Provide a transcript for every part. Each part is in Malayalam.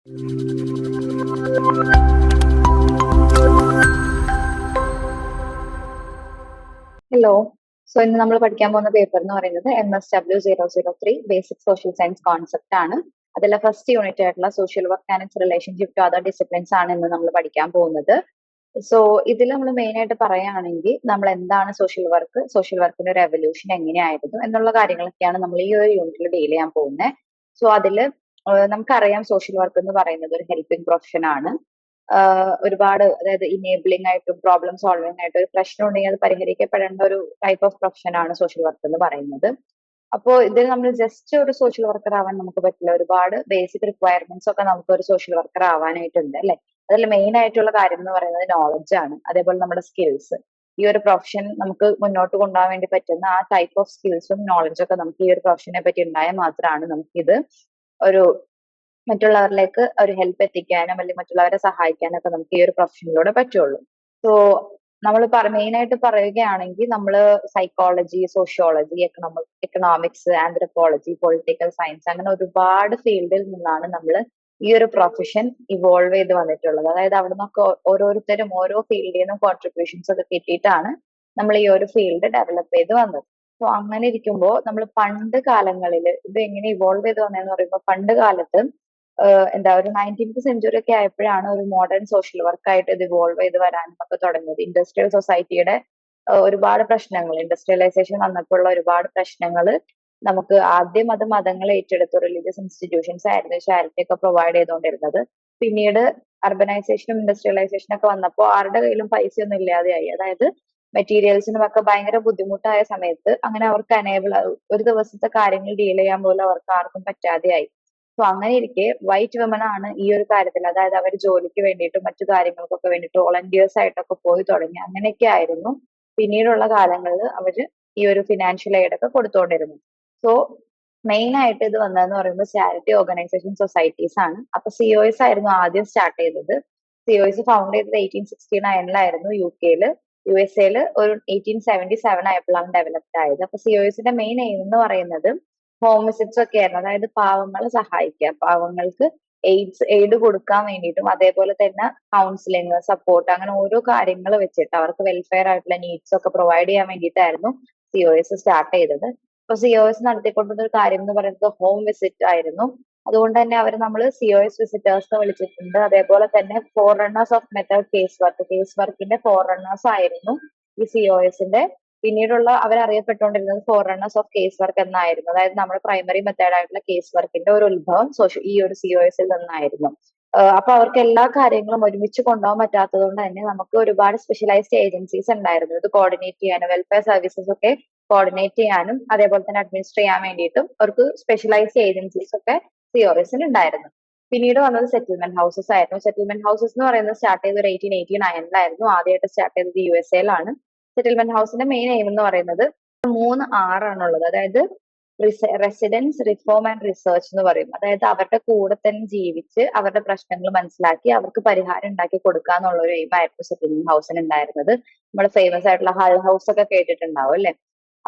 ഹലോ സോ ഇന്ന് നമ്മൾ പഠിക്കാൻ പോകുന്ന പേപ്പർ എന്ന് പറയുന്നത് M S W zero zero three basic social science concept ആണ്. അതിലെ ഫസ്റ്റ് യൂണിറ്റ് ആയിട്ടുള്ള social work and its relationship to other disciplines ആണ് ഇന്ന് നമ്മൾ പഠിക്കാൻ പോകുന്നത്. സോ ഇതിൽ നമ്മൾ മെയിൻ ആയിട്ട് പറയുകയാണെങ്കിൽ നമ്മൾ എന്താണ് സോഷ്യൽ വർക്ക് സോഷ്യൽ വർക്കിന്റെ ഒരു എവല്യൂഷൻ എങ്ങനെയായിരുന്നു എന്നുള്ള കാര്യങ്ങളൊക്കെയാണ് നമ്മൾ ഈ ഒരു യൂണിറ്റിൽ ഡീൽ ചെയ്യാൻ പോകുന്നത്. സോ അതിൽ നമുക്കറിയാം സോഷ്യൽ വർക്ക് എന്ന് പറയുന്നത് ഒരു ഹെൽപ്പിംഗ് പ്രൊഫഷൻ ആണ്. ഒരുപാട് അതായത് ഇനേബിളിംഗ് ആയിട്ടും പ്രോബ്ലം സോൾവിംഗ് ആയിട്ടും ഒരു പ്രശ്നം ഉണ്ടെങ്കിൽ അത് പരിഹരിക്കപ്പെടേണ്ട ഒരു ടൈപ്പ് ഓഫ് പ്രൊഫഷൻ ആണ് സോഷ്യൽ വർക്ക് എന്ന് പറയുന്നത്. അപ്പോൾ ഇതിൽ നമ്മൾ ജസ്റ്റ് ഒരു സോഷ്യൽ വർക്കർ ആവാൻ നമുക്ക് പറ്റില്ല. ഒരുപാട് ബേസിക് റിക്വയർമെന്റ്സ് ഒക്കെ നമുക്ക് ഒരു സോഷ്യൽ വർക്കർ ആവാനായിട്ടുണ്ട് അല്ലെ? അതിൽ മെയിൻ ആയിട്ടുള്ള കാര്യം എന്ന് പറയുന്നത് നോളജ് ആണ്. അതേപോലെ നമ്മുടെ സ്കിൽസ് ഈ ഒരു പ്രൊഫഷൻ നമുക്ക് മുന്നോട്ട് കൊണ്ടുപോകാൻ വേണ്ടി പറ്റുന്ന ആ ടൈപ്പ് ഓഫ് സ്കിൽസും നോളജും ഒക്കെ നമുക്ക് ഈ ഒരു പ്രൊഫഷനെ പറ്റി ഉണ്ടായാൽ മാത്രമാണ് നമുക്കിത് ഒരു മറ്റുള്ളവരിലേക്ക് ഒരു ഹെൽപ്പ് എത്തിക്കാനും അല്ലെങ്കിൽ മറ്റുള്ളവരെ സഹായിക്കാനും ഒക്കെ നമുക്ക് ഈ ഒരു പ്രൊഫഷനിലൂടെ പറ്റുള്ളൂ. സോ നമ്മൾ മെയിൻ ആയിട്ട് പറയുകയാണെങ്കിൽ നമ്മൾ psychology sociology economic economics anthropology political science അങ്ങനെ ഒരുപാട് ഫീൽഡിൽ നിന്നാണ് നമ്മൾ ഈ ഒരു പ്രൊഫഷൻ ഇവോൾവ് ചെയ്ത് വന്നിട്ടുള്ളത്. അതായത് അവിടെ നിന്നൊക്കെ ഓരോരുത്തരും ഓരോ ഫീൽഡിൽ നിന്നും കോൺട്രിബ്യൂഷൻസ് ഒക്കെ കിട്ടിയിട്ടാണ് നമ്മൾ ഈ ഒരു ഫീൽഡ് ഡെവലപ്പ് ചെയ്ത് വന്നത്. സോ അങ്ങനെ ഇരിക്കുമ്പോൾ നമ്മൾ പണ്ട് കാലങ്ങളിൽ ഇത് എങ്ങനെ ഇവോൾവ് ചെയ്ത് വന്നതെന്ന് പറയുമ്പോൾ പണ്ട് കാലത്ത് എന്താ ഒരു നയന്റീൻത് സെഞ്ചുറി ഒക്കെ ആയപ്പോഴാണ് ഒരു മോഡേൺ സോഷ്യൽ വർക്ക് ആയിട്ട് ഇത് ഇവോൾവ് ചെയ്ത് വരാനും ഒക്കെ തുടങ്ങിയത് ഇൻഡസ്ട്രിയൽ സൊസൈറ്റിയുടെ ഒരുപാട് പ്രശ്നങ്ങൾ ഇൻഡസ്ട്രിയലൈസേഷൻ വന്നപ്പോഴുള്ള ഒരുപാട് പ്രശ്നങ്ങൾ നമുക്ക് ആദ്യം അത് മതങ്ങൾ ഏറ്റെടുത്ത് റിലീജിയസ് ഇൻസ്റ്റിറ്റ്യൂഷൻസ് ആയിരുന്നു ചാരിറ്റി ഒക്കെ പ്രൊവൈഡ് ചെയ്തുകൊണ്ടിരുന്നത് പിന്നീട് അർബനൈസേഷനും ഇൻഡസ്ട്രിയലൈസേഷനും ഒക്കെ വന്നപ്പോൾ ആരുടെ കയ്യിലും പൈസ ഒന്നും ഇല്ലാതെയായി. അതായത് മെറ്റീരിയൽസിനും ഒക്കെ ഭയങ്കര ബുദ്ധിമുട്ടായ സമയത്ത് അങ്ങനെ അവർക്ക് അനേബിൾ ഒരു ദിവസത്തെ കാര്യങ്ങൾ ഡീൽ ചെയ്യാൻ പോലും അവർക്ക് ആർക്കും പറ്റാതെയായി. സോ അങ്ങനെ ഇരിക്കെ വൈറ്റ് വിമൻ ആണ് ഈ ഒരു കാര്യത്തിൽ. അതായത് അവർ ജോലിക്ക് വേണ്ടിയിട്ടും മറ്റു കാര്യങ്ങൾക്കൊക്കെ വേണ്ടിയിട്ട് വോളണ്ടിയേഴ്സ് ആയിട്ടൊക്കെ പോയി തുടങ്ങി. അങ്ങനെയൊക്കെ ആയിരുന്നു പിന്നീടുള്ള കാലങ്ങളിൽ അവർ ഈ ഒരു ഫിനാൻഷ്യൽ എയ്ഡ് ഒക്കെ കൊടുത്തുകൊണ്ടിരുന്നു സോ മെയിൻ ആയിട്ട് ഇത് വന്നതെന്ന് പറയുമ്പോൾ ചാരിറ്റി ഓർഗനൈസേഷൻ സൊസൈറ്റീസ് ആണ്. അപ്പൊ സിഒഎസ് ആയിരുന്നു ആദ്യം സ്റ്റാർട്ട് ചെയ്തത്. സിഒഎസ് ഫൗണ്ട് ചെയ്തത് എയ്റ്റീൻ സിക്സ്റ്റി നയനിലായിരുന്നു യു കെയിൽ യു എസ് എയിൽ ഒരു എയ്റ്റീൻ സെവന്റി സെവൻ ആയപ്പോഴാണ് ഡെവലപ്ഡ് ആയത്. അപ്പൊ സിഒഎസിന്റെ മെയിൻ എയിം എന്ന് പറയുന്നത് ഹോം വിസിറ്റ്സ് ഒക്കെ ആയിരുന്നു. അതായത് പാവങ്ങളെ സഹായിക്കുക. പാവങ്ങൾക്ക് എയ്ഡ്സ് എയ്ഡ് കൊടുക്കാൻ വേണ്ടിയിട്ടും അതേപോലെ തന്നെ കൗൺസിലിംഗ് സപ്പോർട്ട് അങ്ങനെ ഓരോ കാര്യങ്ങൾ വെച്ചിട്ട് അവർക്ക് വെൽഫെയർ ആയിട്ടുള്ള നീഡ്സ് ഒക്കെ പ്രൊവൈഡ് ചെയ്യാൻ വേണ്ടിയിട്ടായിരുന്നു സിഒഎസ് സ്റ്റാർട്ട് ചെയ്തത്. അപ്പൊ സിഒഎസ് നടത്തിക്കൊണ്ടിരുന്ന ഒരു കാര്യം എന്ന് പറയുന്നത് ഹോം വിസിറ്റ് ആയിരുന്നു. അതുകൊണ്ട് തന്നെ അവർ നമ്മൾ സിഒഎസ് വിസിറ്റേഴ്സ് എന്ന് വിളിച്ചിട്ടുണ്ട്. അതേപോലെ തന്നെ four runners of method case work case വർക്കിന്റെ ഫോർ റണ്ണേഴ്സ് ആയിരുന്നു ഈ സിഒഎസിന്റെ പിന്നീടുള്ള അവരറിയപ്പെട്ടുകൊണ്ടിരുന്നത് four runners of case work എന്നായിരുന്നു. അതായത് നമ്മുടെ പ്രൈമറി മെത്തേഡ് ആയിട്ടുള്ള കേസ് വർക്കിന്റെ ഒരു ഉത്ഭവം സോഷ്യ ഈ ഒരു സിഒഎസിൽ നിന്നായിരുന്നു. അപ്പൊ അവർക്ക് എല്ലാ കാര്യങ്ങളും ഒരുമിച്ച് കൊണ്ടുപോകാൻ പറ്റാത്തത് കൊണ്ട് തന്നെ നമുക്ക് ഒരുപാട് സ്പെഷ്യലൈസ്ഡ് ഏജൻസീസ് ഉണ്ടായിരുന്നു. ഇത് കോർഡിനേറ്റ് ചെയ്യാനും വെൽഫെയർ സർവീസസ് ഒക്കെ കോർഡിനേറ്റ് ചെയ്യാനും അതേപോലെ തന്നെ അഡ്മിനിസ്റ്റർ ചെയ്യാൻ വേണ്ടിയിട്ടും അവർക്ക് സ്പെഷ്യലൈസ്ഡ് ഏജൻസീസ് ഒക്കെ സിഒഎസിന് ഉണ്ടായിരുന്നു പിന്നീട് വന്നത് സെറ്റിൽമെന്റ് ഹൗസസ് ആയിരുന്നു. സെറ്റിൽമെന്റ് ഹൗസസ് എന്ന് പറയുന്നത് സ്റ്റാർട്ട് ചെയ്തത് ഒരു എയ്റ്റീൻ എയ്റ്റി നയനിലായിരുന്നു ആദ്യമായിട്ട് സ്റ്റാർട്ട് ചെയ്തത് യു എസ് എയിലാണ് സെറ്റിൽമെന്റ് ഹൗസിന്റെ മെയിൻ എയിം എന്ന് പറയുന്നത് മൂന്ന് ആറാണുള്ളത് അതായത് റെസിഡൻസ് റിഫോം ആൻഡ് റിസർച്ച് എന്ന് പറയും. അതായത് അവരുടെ കൂടെ തന്നെ ജീവിച്ച് അവരുടെ പ്രശ്നങ്ങൾ മനസ്സിലാക്കി അവർക്ക് പരിഹാരം ഉണ്ടാക്കി കൊടുക്കുക എന്നുള്ള ഒരു എയിം ആയിരുന്നു സെറ്റിൽമെന്റ് ഹൗസിന് ഉണ്ടായിരുന്നത് നമ്മൾ ഫേമസ് ആയിട്ടുള്ള ഹൾ ഹൗസ് ഒക്കെ കേട്ടിട്ടുണ്ടാവും അല്ലെ?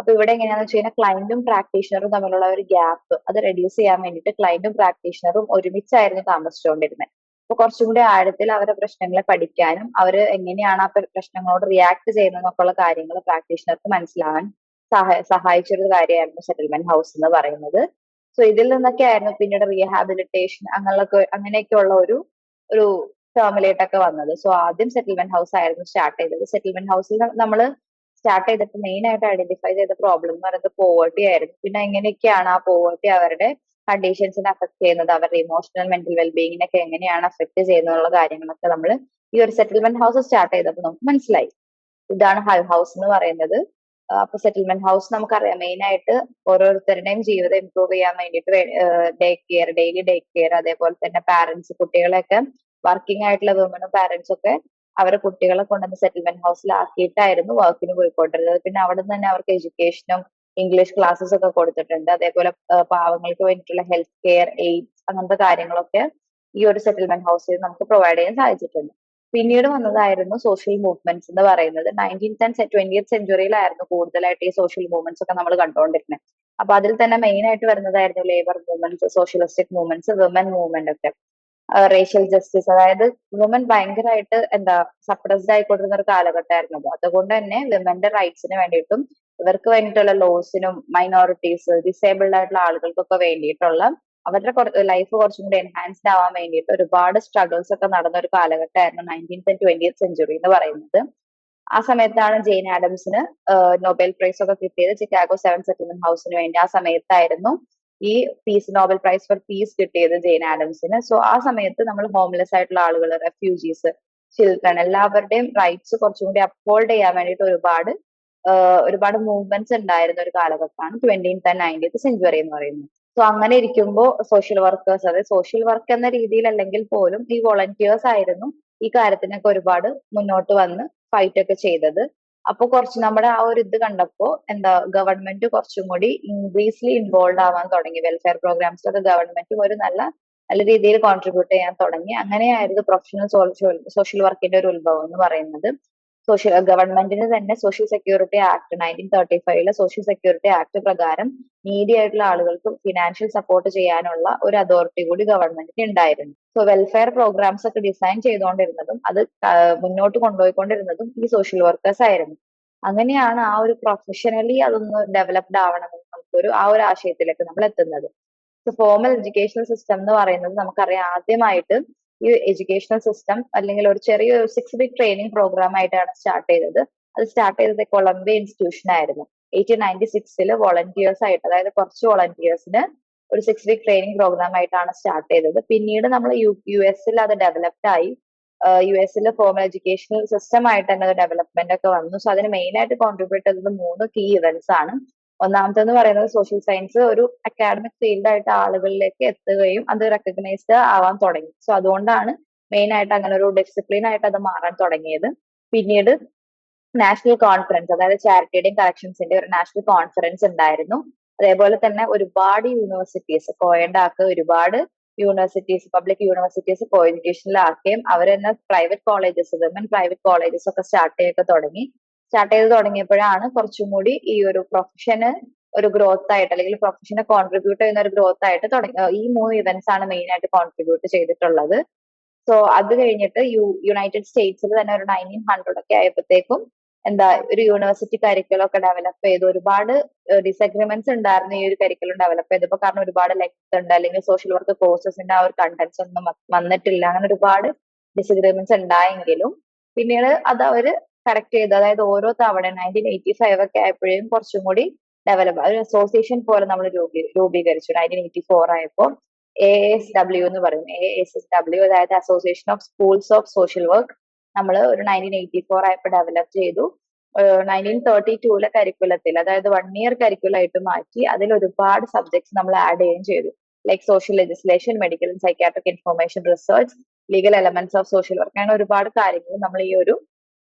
അപ്പൊ ഇവിടെ എങ്ങനെയാണെന്ന് വെച്ച് കഴിഞ്ഞാൽ ക്ലയന്റും പ്രാക്ടീഷണറും തമ്മിലുള്ള ഒരു ഗ്യാപ്പ് അത് റെഡ്യൂസ് ചെയ്യാൻ വേണ്ടിയിട്ട് ക്ലയന്റും പ്രാക്ടീഷണറും ഒരുമിച്ചായിരുന്നു താമസിച്ചുകൊണ്ടിരുന്നത് അപ്പൊ കുറച്ചും കൂടി ആഴത്തിൽ അവരുടെ പ്രശ്നങ്ങളെ പഠിക്കാനും അവർ എങ്ങനെയാണ് ആ പ്രശ്നങ്ങളോട് റിയാക്ട് ചെയ്യുന്നതെന്നൊക്കെയുള്ള കാര്യങ്ങൾ പ്രാക്ടീഷണർക്ക് മനസ്സിലാവാൻ സഹായ സഹായിച്ചൊരു കാര്യമായിരുന്നു സെറ്റിൽമെന്റ് ഹൗസ് എന്ന് പറയുന്നത്. സോ ഇതിൽ നിന്നൊക്കെ ആയിരുന്നു പിന്നീട് റീഹാബിലിറ്റേഷൻ അങ്ങനെയൊക്കെ അങ്ങനെയൊക്കെയുള്ള ഒരു ഒരു ടേമിലേട്ടൊക്കെ വന്നത്. സോ ആദ്യം സെറ്റിൽമെന്റ് ഹൗസ് ആയിരുന്നു സ്റ്റാർട്ട് ചെയ്തത്. സെറ്റിൽമെന്റ് ഹൗസിൽ നമ്മൾ സ്റ്റാർട്ട് ചെയ്തിട്ട് മെയിൻ ആയിട്ട് ഐഡന്റിഫൈ ചെയ്ത പ്രോബ്ലം എന്ന് പറയുന്നത് പോവർട്ടി ആയിരുന്നു. പിന്നെ എങ്ങനെയൊക്കെയാണ് ആ പോവർട്ടി അവരുടെ കണ്ടീഷൻസിനെ അഫക്ട് ചെയ്യുന്നത്? അവരുടെ ഇമോഷണൽ മെന്റൽ വെൽബീങ്ങിനൊക്കെ എങ്ങനെയാണ് അഫക്ട് ചെയ്യുന്നുള്ള കാര്യങ്ങളൊക്കെ നമ്മൾ ഈ ഒരു സെറ്റിൽമെന്റ് ഹൗസ് സ്റ്റാർട്ട് ചെയ്തപ്പോൾ നമുക്ക് മനസ്സിലായി. ഇതാണ് ഹൈ ഹൗസ് എന്ന് പറയുന്നത്. അപ്പൊ സെറ്റിൽമെന്റ് ഹൗസ് നമുക്കറിയാം മെയിൻ ആയിട്ട് ഓരോരുത്തരുടെയും ജീവിതം ഇംപ്രൂവ് ചെയ്യാൻ വേണ്ടിയിട്ട് day care daily day care അതേപോലെ തന്നെ പാരന്റ്സ് കുട്ടികളെയൊക്കെ വർക്കിംഗ് ആയിട്ടുള്ള വിമനും പാരന്റ്സ് ഒക്കെ അവരെ കുട്ടികളെ കൊണ്ടുവന്ന് സെറ്റിൽമെന്റ് ഹൗസിൽ ആക്കിയിട്ടായിരുന്നു വർക്കിന് പോയിക്കൊണ്ടിരുന്നത്. പിന്നെ അവിടെ നിന്ന് തന്നെ അവർക്ക് എഡ്യൂക്കേഷനും ഇംഗ്ലീഷ് ക്ലാസ്സസ് ഒക്കെ കൊടുത്തിട്ടുണ്ട്. അതേപോലെ പാവങ്ങൾക്ക് വേണ്ടിയിട്ടുള്ള ഹെൽത്ത് കെയർ എയ്ഡ്സ് അങ്ങനത്തെ കാര്യങ്ങളൊക്കെ ഈ ഒരു സെറ്റിൽമെന്റ് ഹൗസിൽ നമുക്ക് പ്രൊവൈഡ് ചെയ്യാൻ സാധിച്ചിട്ടുണ്ട്. പിന്നീട് വന്നതായിരുന്നു സോഷ്യൽ മൂവ്മെന്റ്സ് എന്ന് പറയുന്നത്. നയന്റീൻത്ത് ആൻഡ് ട്വന്റിയത്ത് സെഞ്ചുറിയിലായിരുന്നു കൂടുതലായിട്ട് ഈ സോഷ്യൽ മൂവ്മെന്റ്സ് ഒക്കെ നമ്മൾ കണ്ടുകൊണ്ടിരുന്നത് അപ്പൊ അതിൽ തന്നെ മെയിൻ ആയിട്ട് വരുന്നതായിരുന്നു labour movements socialistic movements women movement ഒക്കെ. റേഷ്യൽ ജസ്റ്റിസ് അതായത് വുമൻ ഭയങ്കരമായിട്ട് എന്താ സപ്രസ്ഡ് ആയിക്കൊണ്ടിരുന്ന ഒരു കാലഘട്ടമായിരുന്നു അത്. അതുകൊണ്ട് തന്നെ വിമന്റെ റൈറ്റ്സിന് വേണ്ടിയിട്ടും ഇവർക്ക് വേണ്ടിയിട്ടുള്ള ലോസിനും മൈനോറിറ്റീസ് ഡിസേബിൾഡ് ആയിട്ടുള്ള ആളുകൾക്കൊക്കെ വേണ്ടിയിട്ടുള്ള അവരുടെ ലൈഫ് കുറച്ചും കൂടി എൻഹാൻസ്ഡ് ആവാൻ വേണ്ടിയിട്ട് ഒരുപാട് സ്ട്രഗിൾസ് ഒക്കെ നടന്ന ഒരു കാലഘട്ടമായിരുന്നു നയന്റീൻത്ത് ട്വന്റിയത്ത് സെഞ്ചുറി എന്ന് പറയുന്നത്. ആ സമയത്താണ് ജെയിൻ ആഡംസിന് നൊബേൽ പ്രൈസ് ഒക്കെ കിട്ടിയത്. ചിക്കാഗോ സെവൻ സെറ്റിൽമെന്റ് ഹൗസിന് വേണ്ടി ആ സമയത്തായിരുന്നു. ഈ peace Nobel prize for peace കിട്ടിയത് ജെയിൻ ആഡംസിന് സോ ആ സമയത്ത് നമ്മൾ ഹോംലെസ് ആയിട്ടുള്ള ആളുകൾ റെഫ്യൂജീസ് ചിൽഡ്രൻ എല്ലാവരുടെയും റൈറ്റ്സ് കുറച്ചും കൂടി അപ്ഹോൾഡ് ചെയ്യാൻ വേണ്ടിയിട്ട് ഒരുപാട് ഒരുപാട് മൂവ്മെന്റ്സ് ഉണ്ടായിരുന്ന ഒരു കാലഘട്ടമാണ് ട്വന്റീൻത്ത് ആൻഡ് നയന്റീത്ത് സെഞ്ചുറി എന്ന് പറയുന്നത്. സോ അങ്ങനെ ഇരിക്കുമ്പോൾ സോഷ്യൽ വർക്കേഴ്സ് അതായത് സോഷ്യൽ വർക്ക് എന്ന രീതിയിൽ അല്ലെങ്കിൽ പോലും ഈ വോളണ്ടിയേഴ്സ് ആയിരുന്നു ഈ കാര്യത്തിനൊക്കെ ഒരുപാട് മുന്നോട്ട് വന്ന് ഫൈറ്റ് ഒക്കെ ചെയ്തത്. അപ്പൊ കുറച്ച് നമ്മുടെ ആ ഒരു ഇത് കണ്ടപ്പോ എന്താ ഗവൺമെന്റ് കുറച്ചും കൂടി ഇൻക്രീസ്ലി ഇൻവോൾവ് ആവാൻ തുടങ്ങി. വെൽഫെയർ പ്രോഗ്രാംസിലൊക്കെ ഗവൺമെന്റും ഒരു നല്ല നല്ല രീതിയിൽ കോൺട്രിബ്യൂട്ട് ചെയ്യാൻ തുടങ്ങി. അങ്ങനെയായിരുന്നു പ്രൊഫഷണൽ സോഷ്യൽ വർക്കിന്റെ ഒരു ഉത്ഭവം എന്ന് പറയുന്നത്. സോഷ്യൽ ഗവൺമെന്റിന് തന്നെ social security act nineteen thirty ഫൈവിലെ social security act പ്രകാരം നീഡി ആയിട്ടുള്ള ആളുകൾക്ക് ഫിനാൻഷ്യൽ സപ്പോർട്ട് ചെയ്യാനുള്ള ഒരു അതോറിറ്റി കൂടി ഗവൺമെന്റിന് ഉണ്ടായിരുന്നു സോ വെൽഫെയർ പ്രോഗ്രാംസ് ഒക്കെ ഡിസൈൻ ചെയ്തുകൊണ്ടിരുന്നതും അത് മുന്നോട്ട് കൊണ്ടുപോയിക്കൊണ്ടിരുന്നതും ഈ സോഷ്യൽ വർക്കേഴ്സ് ആയിരുന്നു. അങ്ങനെയാണ് ആ ഒരു പ്രൊഫഷണലി അതൊന്ന് ഡെവലപ്ഡ് ആവണമെന്ന് നമുക്കൊരു ആ ഒരു ആശയത്തിലേക്ക് നമ്മൾ എത്തുന്നത് സോ ഫോമൽ എഡ്യൂക്കേഷണൽ സിസ്റ്റം എന്ന് പറയുന്നത് നമുക്കറിയാം ആദ്യമായിട്ട് ഈ എഡ്യൂക്കേഷണൽ സിസ്റ്റം അല്ലെങ്കിൽ ഒരു ചെറിയ സിക്സ് വീക്ക് ട്രെയിനിങ് പ്രോഗ്രാം ആയിട്ടാണ് സ്റ്റാർട്ട് ചെയ്തത്. അത് സ്റ്റാർട്ട് ചെയ്തത് കൊളംബിയ ഇൻസ്റ്റിറ്റ്യൂഷൻ ആയിരുന്നു. എയ്റ്റീൻ നയന്റി സിക്സിൽ വോളണ്ടിയേഴ്സ് ആയിട്ട് അതായത് കുറച്ച് വോളണ്ടിയേഴ്സിന് ഒരു സിക്സ് വീക്ക് ട്രെയിനിങ് പ്രോഗ്രാം ആയിട്ടാണ് സ്റ്റാർട്ട് ചെയ്തത്. പിന്നീട് നമ്മൾ യു യു എസിൽ അത് ഡെവലപ്ഡ് ആയി. യു എസിൽ ഫോമൽ എഡ്യൂക്കേഷണൽ സിസ്റ്റം ആയിട്ട് തന്നെ ഡെവലപ്മെന്റ് ഒക്കെ വന്നു. സോ അതിന് മെയിൻ ആയിട്ട് കോൺട്രിബ്യൂട്ട് ചെയ്തത് മൂന്ന് കീ ഇവന്റ്സ് ആണ്. ഒന്നാമത്തെന്ന് പറയുന്നത് സോഷ്യൽ സയൻസ് ഒരു അക്കാഡമിക് ഫീൽഡ് ആയിട്ട് ആളുകളിലേക്ക് എത്തുകയും അത് റെക്കഗ്നൈസ്ഡ് ആവാൻ തുടങ്ങി. സോ അതുകൊണ്ടാണ് മെയിൻ ആയിട്ട് അങ്ങനെ ഒരു ഡിസിപ്ലിൻ ആയിട്ട് അത് മാറാൻ തുടങ്ങിയത്. പിന്നീട് നാഷണൽ കോൺഫറൻസ് അതായത് ചാരിറ്റിയുടെയും കളക്ഷൻസിന്റെ ഒരു നാഷണൽ കോൺഫറൻസ് ഉണ്ടായിരുന്നു. അതേപോലെ തന്നെ ഒരുപാട് യൂണിവേഴ്സിറ്റീസ് കോയണ്ടാക്ക് ഒരുപാട് യൂണിവേഴ്സിറ്റീസ് പബ്ലിക് യൂണിവേഴ്സിറ്റീസ് കോ എഡ്യൂക്കേഷനിലാക്കുകയും അവർ തന്നെ private colleges women private colleges ഒക്കെ സ്റ്റാർട്ട് ചെയ്യൊക്കെ തുടങ്ങി. സ്റ്റാർട്ട് ചെയ്ത് തുടങ്ങിയപ്പോഴാണ് കുറച്ചും കൂടി ഈ ഒരു പ്രൊഫഷന് ഒരു ഗ്രോത്ത് ആയിട്ട് അല്ലെങ്കിൽ പ്രൊഫഷനെ കോൺട്രിബ്യൂട്ട് ചെയ്യുന്ന ഒരു ഗ്രോത്ത് ആയിട്ട് തുടങ്ങി. ഈ മൂന്ന് ഇവന്റ്സ് ആണ് മെയിൻ ആയിട്ട് കോൺട്രിബ്യൂട്ട് ചെയ്തിട്ടുള്ളത്. സോ അത് കഴിഞ്ഞിട്ട് യു യുണൈറ്റഡ് സ്റ്റേറ്റ്സിൽ തന്നെ ഒരു നയന്റീൻ ഹൺഡ്രഡ് ഒക്കെ ആയപ്പോഴത്തേക്കും എന്താ ഒരു യൂണിവേഴ്സിറ്റി കരിക്കുലം ഒക്കെ ഡെവലപ്പ് ചെയ്തു ഒരുപാട് ഡിസഗ്രിമെന്റ്സ് ഉണ്ടായിരുന്നു ഈ ഒരു കരിക്കുലം ഡെവലപ്പ് ചെയ്തപ്പോൾ കാരണം ഒരുപാട് ലെക്സ് ഉണ്ട് അല്ലെങ്കിൽ സോഷ്യൽ വർക്ക് കോഴ്സസിന്റെ ആ ഒരു കണ്ടന്റ്സ് ഒന്നും വന്നിട്ടില്ല. അങ്ങനെ ഒരുപാട് ഡിസഗ്രിമെന്റ്സ് ഉണ്ടായെങ്കിലും പിന്നീട് അത് അവർ കറക്റ്റ് ചെയ്തു. അതായത് ഓരോ തവണ നയന്റീൻ എയ്റ്റി ഫൈവ് ഒക്കെ ആയപ്പോഴും കുറച്ചും കൂടി ഡെവലപ്പ് ഒരു അസോസിയേഷൻ പോലെ നമ്മൾ രൂപീ രൂപീകരിച്ചു. നയന്റീൻ എയ്റ്റി ഫോർ ആയപ്പോൾ എ എസ് ഡബ്ല്യു എന്ന് പറയും. എ എസ് എസ് ഡബ്ല്യു അതായത് association of schools of social work നമ്മൾ ഒരു നയന്റീൻ എയ്റ്റി ഫോർ ആയപ്പോൾ ഡെവലപ്പ് ചെയ്തു. നയന്റീൻ തേർട്ടി ടൂലെ കരിക്കുലത്തിൽ അതായത് വൺ ഇയർ കരിക്കുലായിട്ട് മാറ്റി അതിൽ ഒരുപാട് സബ്ജക്ട്സ് നമ്മൾ ആഡ് ചെയ്യുകയും ചെയ്തു. Like social legislation medical and information research legal elements of social work അങ്ങനെ ഒരുപാട് കാര്യങ്ങൾ നമ്മൾ ഈ ഒരു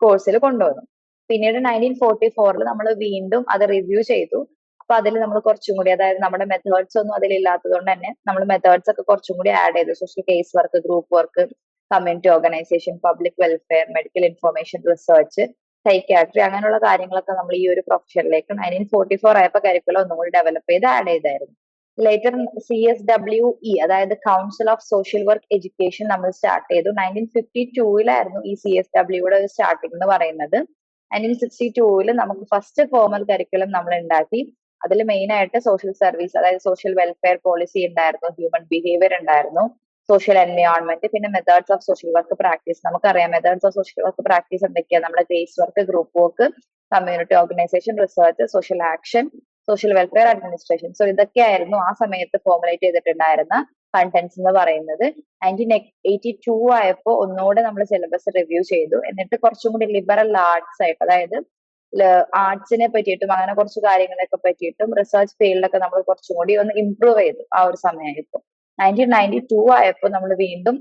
കോഴ്സിൽ കൊണ്ടുവന്നു. പിന്നീട് നയന്റീൻ ഫോർട്ടി ഫോറിൽ നമ്മൾ വീണ്ടും അത് റിവ്യൂ ചെയ്തു. അപ്പൊ അതിൽ നമ്മൾ കുറച്ചും കൂടി അതായത് നമ്മുടെ മെത്തേഡ്സ് ഒന്നും അതിലില്ലാത്തത് കൊണ്ട് തന്നെ നമ്മൾ മെത്തേഡ്സ് ഒക്കെ കുറച്ചും കൂടി ആഡ് ചെയ്തു. Social case work group work community organisation public welfare medical information research psychiatry അങ്ങനെയുള്ള കാര്യങ്ങളൊക്കെ നമ്മൾ ഈ ഒരു പ്രൊഫഷനിലേക്ക് നയന്റീൻ ഫോർട്ടി ഫോർ ആയപ്പോൾ കരിക്കുലം ഒന്നും കൂടി ഡെവലപ്പ് ചെയ്ത് ആഡ് ചെയ്തായിരുന്നു. Later C S W E അതായത് council of social work education നമ്മൾ സ്റ്റാർട്ട് ചെയ്തു. നയന്റീൻ ഫിഫ്റ്റി ടൂവിലായിരുന്നു ഈ സി എസ് ഡബ്ല്യുടെ സ്റ്റാർട്ടിംഗ് എന്ന് പറയുന്നത്. നയന്റീൻ സിക്സ്റ്റി ടൂവിൽ നമുക്ക് ഫസ്റ്റ് ഫോമൽ കരിക്കുലം നമ്മൾ ഉണ്ടാക്കി. അതിൽ മെയിൻ ആയിട്ട് സോഷ്യൽ സർവീസ് അതായത് സോഷ്യൽ വെൽഫെയർ പോളിസി ഉണ്ടായിരുന്നു ഹ്യൂമൻ ബിഹേവിയർ ഉണ്ടായിരുന്നു സോഷ്യൽ എൻവയോൺമെന്റ് പിന്നെ methods of social work practice നമുക്കറിയാം methods of social work practice എന്തൊക്കെയാണ് നമ്മുടെ case work group work community organisation research social action social welfare administration so ഇതൊക്കെയായിരുന്നു ആ സമയത്ത് ഫോർമുലേറ്റ് ചെയ്തിട്ടുണ്ടായിരുന്ന കണ്ടന്റ്സ് എന്ന് പറയുന്നത്. നയന്റീൻ എയ്റ്റി ടു ആയപ്പോൾ ഒന്നുകൂടെ നമ്മൾ സിലബസ് റിവ്യൂ ചെയ്തു. എന്നിട്ട് കുറച്ചും കൂടി ലിബറൽ ആർട്സ് ആയിട്ട് അതായത് ആർട്സിനെ പറ്റിയിട്ടും അങ്ങനെ കുറച്ച് കാര്യങ്ങളെയൊക്കെ പറ്റിയിട്ടും റിസർച്ച് ഫീൽഡൊക്കെ നമ്മൾ കുറച്ചും കൂടി ഒന്ന് ഇംപ്രൂവ് ചെയ്തു ആ ഒരു സമയമായപ്പോൾ നയന്റീൻ നയന്റി ടു ആയപ്പോൾ നമ്മൾ വീണ്ടും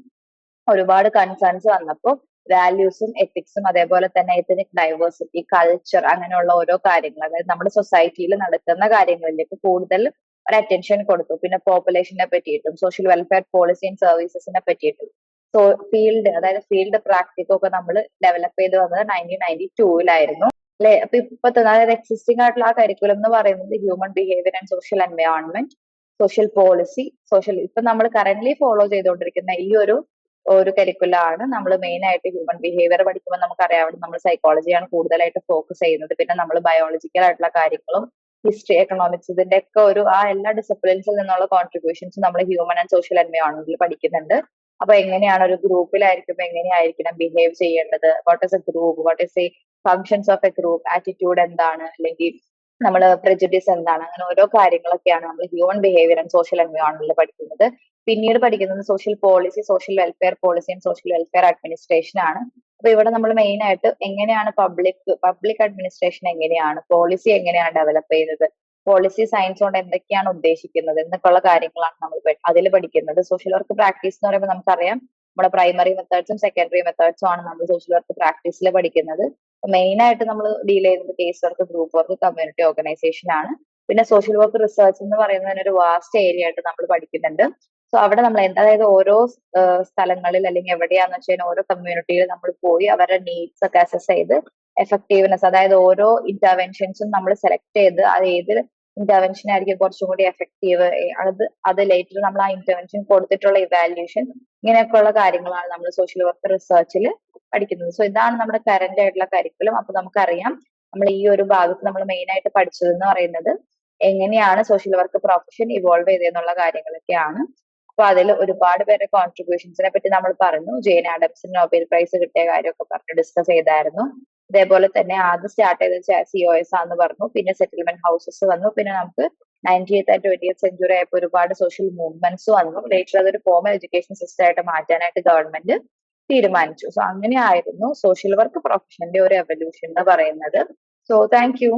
ഒരുപാട് കൺസേൺസ് വന്നപ്പോൾ വാല്യൂസും എത്തിക്സും അതേപോലെ തന്നെ എത്തനിക് ഡൈവേഴ്സിറ്റി കൾച്ചർ അങ്ങനെയുള്ള ഓരോ കാര്യങ്ങൾ അതായത് നമ്മുടെ സൊസൈറ്റിയിൽ നടക്കുന്ന കാര്യങ്ങളിലേക്ക് കൂടുതൽ ഒരു അറ്റൻഷൻ കൊടുത്തു. പിന്നെ പോപ്പുലേഷനെ പറ്റിയിട്ടും സോഷ്യൽ വെൽഫെയർ പോളിസി ആൻഡ് സർവീസസിനെ പറ്റിയിട്ടും. സോ ഫീൽഡ് അതായത് ഫീൽഡ് പ്രാക്ടിക്കും ഒക്കെ നമ്മൾ ഡെവലപ്പ് ചെയ്ത് വന്നത് നയന്റീൻ നയന്റി ടൂവിലായിരുന്നു അല്ലെ? അപ്പൊ ഇപ്പത്തെ അതായത് എക്സിസ്റ്റിംഗ് ആയിട്ടുള്ള ആ കരിക്കുലം എന്ന് പറയുന്നത് human behaviour and social environment social policy social ഇപ്പൊ നമ്മൾ കറന്റ് ഫോളോ ചെയ്തുകൊണ്ടിരിക്കുന്ന ഈ ഒരു ഒരു കരിക്കുലാണ് നമ്മൾ മെയിൻ ആയിട്ട് ഹ്യൂമൻ ബിഹേവിയർ പഠിക്കുമ്പോൾ നമുക്കറിയാം നമ്മൾ സൈക്കോളജിയാണ് കൂടുതലായിട്ട് ഫോക്കസ് ചെയ്യുന്നത്. പിന്നെ നമ്മൾ ബയോളജിക്കൽ ആയിട്ടുള്ള കാര്യങ്ങളും ഹിസ്റ്ററി എക്കണോമിക്സ് ഇതിന്റെ ഒക്കെ ഒരു ആ എല്ലാ ഡിസിപ്ലിൻസിൽ നിന്നുള്ള കോൺട്രിബ്യൂഷൻസ് നമ്മൾ ഹ്യൂമൻ ആൻഡ് സോഷ്യൽ എൻവയോൺമെന്റിൽ പഠിക്കുന്നുണ്ട്. അപ്പൊ എങ്ങനെയാണ് ഒരു ഗ്രൂപ്പിലായിരിക്കുമ്പോൾ എങ്ങനെയായിരിക്കണം ബിഹേവ് ചെയ്യേണ്ടത്? What is a group what is a functions of a group attitude എന്താണ്? അല്ലെങ്കിൽ നമ്മൾ പ്രെജുഡിസ് എന്താണ്? അങ്ങനെ ഓരോ കാര്യങ്ങളൊക്കെയാണ് നമ്മൾ ഹ്യൂമൻ ബിഹേവിയർ ആൻഡ് സോഷ്യൽ എൻവയോൺമെന്റിൽ പഠിക്കുന്നത്. പിന്നീട് പഠിക്കുന്നത് social policy social welfare policy and social welfare administration ആണ്. അപ്പൊ ഇവിടെ നമ്മൾ മെയിൻ ആയിട്ട് എങ്ങനെയാണ് പബ്ലിക് പബ്ലിക് അഡ്മിനിസ്ട്രേഷൻ എങ്ങനെയാണ് പോളിസി എങ്ങനെയാണ് ഡെവലപ്പ് ചെയ്യുന്നത് പോളിസി സയൻസ് കൊണ്ട് എന്തൊക്കെയാണ് ഉദ്ദേശിക്കുന്നത് എന്നൊക്കെയുള്ള കാര്യങ്ങളാണ് നമ്മൾ അതിൽ പഠിക്കുന്നത്. സോഷ്യൽ വർക്ക് പ്രാക്ടീസ് എന്ന് പറയുമ്പോൾ നമുക്കറിയാം നമ്മുടെ പ്രൈമറി മെത്തേഡ്സും സെക്കൻഡറി മെത്തേഡ്സും ആണ് നമ്മൾ സോഷ്യൽ വർക്ക് പ്രാക്ടീസിൽ പഠിക്കുന്നത്. മെയിൻ ആയിട്ട് നമ്മൾ ഡീൽ ചെയ്യുന്നത് case work group work community organisation ആണ്. പിന്നെ സോഷ്യൽ വർക്ക് റിസർച്ച് എന്ന് പറയുന്നതിന് ഒരു വാസ്റ്റ് ഏരിയ ആയിട്ട് നമ്മൾ പഠിക്കുന്നുണ്ട്. സോ അവിടെ നമ്മൾ അതായത് ഓരോ സ്ഥലങ്ങളിൽ അല്ലെങ്കിൽ എവിടെയാന്ന് വെച്ച് കഴിഞ്ഞാൽ ഓരോ കമ്മ്യൂണിറ്റിയിൽ നമ്മൾ പോയി അവരുടെ നീഡ്സ് ഒക്കെ അസസ് ചെയ്ത് എഫക്റ്റീവ്നെസ് അതായത് ഓരോ ഇന്റർവെൻഷൻസും നമ്മൾ സെലക്ട് ചെയ്ത് അത് ഏത് ഇന്റർവെൻഷൻ ആയിരിക്കും കുറച്ചും കൂടി എഫക്റ്റീവ് അത് അത് ലേറ്റർ നമ്മൾ ആ ഇന്റർവെൻഷൻ കൊടുത്തിട്ടുള്ള ഇവാലുവേഷൻ ഇങ്ങനെയൊക്കെയുള്ള കാര്യങ്ങളാണ് നമ്മൾ സോഷ്യൽ വർക്ക് റിസർച്ചിൽ പഠിക്കുന്നത്. സോ ഇതാണ് നമ്മുടെ കറന്റ് ആയിട്ടുള്ള കരിക്കുലം അപ്പൊ നമുക്കറിയാം നമ്മൾ ഈ ഒരു ഭാഗത്ത് നമ്മൾ മെയിൻ ആയിട്ട് പഠിച്ചതെന്ന് പറയുന്നത് എങ്ങനെയാണ് സോഷ്യൽ വർക്ക് പ്രൊഫഷൻ ഇവോൾവ് ചെയ്തെന്നുള്ള കാര്യങ്ങളൊക്കെയാണ്. അപ്പൊ അതിൽ ഒരുപാട് പേരുടെ കോൺട്രിബ്യൂഷൻസിനെ പറ്റി നമ്മൾ പറഞ്ഞു. ജെയിൻ ആഡംസിന് നോബൽ പ്രൈസ് കിട്ടിയ കാര്യമൊക്കെ പറഞ്ഞു ഡിസ്കസ് ചെയ്തായിരുന്നു. അതേപോലെ തന്നെ ആദ്യം സ്റ്റാർട്ട് ചെയ്തത് സി ഒ എസ് ആന്ന് പറഞ്ഞു. പിന്നെ സെറ്റിൽമെന്റ് ഹൗസസ് വന്നു. പിന്നെ നമുക്ക് നയന്റീത്ത് ആൻഡ് ട്വന്റിയത്ത് സെഞ്ചുറി ആയപ്പോൾ ഒരുപാട് സോഷ്യൽ മൂവ്മെന്റ്സ് വന്നു. ലേറ്റർ അതൊരു ഫോമൽ എഡ്യൂക്കേഷൻ സിസ്റ്റം ആയിട്ട് മാറ്റാനായിട്ട് ഗവൺമെന്റ് തീരുമാനിച്ചു. സോ അങ്ങനെയായിരുന്നു സോഷ്യൽ വർക്ക് പ്രൊഫഷന്റെ ഒരു എവല്യൂഷൻ എന്ന് പറയുന്നത്. So thank you